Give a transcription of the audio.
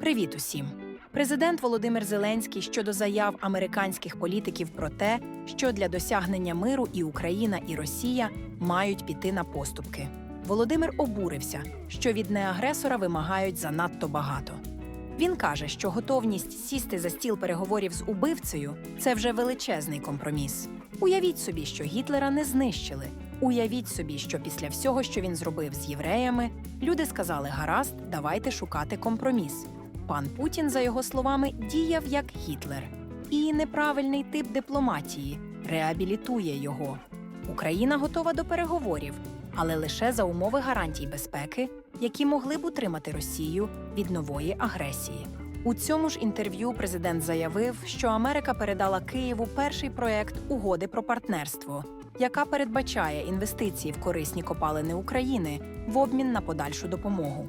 Привіт усім! Президент Володимир Зеленський щодо заяв американських політиків про те, що для досягнення миру і Україна, і Росія мають піти на поступки. Володимир обурився, що від неагресора вимагають занадто багато. Він каже, що готовність сісти за стіл переговорів з убивцею це вже величезний компроміс. Уявіть собі, що Гітлера не знищили. Уявіть собі, що після всього, що він зробив з євреями, люди сказали: гаразд, давайте шукати компроміс. Пан Путін, за його словами, діяв як Гітлер. І неправильний тип дипломатії реабілітує його. Україна готова до переговорів, але лише за умови гарантій безпеки, які могли б утримати Росію від нової агресії. У цьому ж інтерв'ю президент заявив, що Америка передала Києву перший проект угоди про партнерство, яка передбачає інвестиції в корисні копалини України в обмін на подальшу допомогу.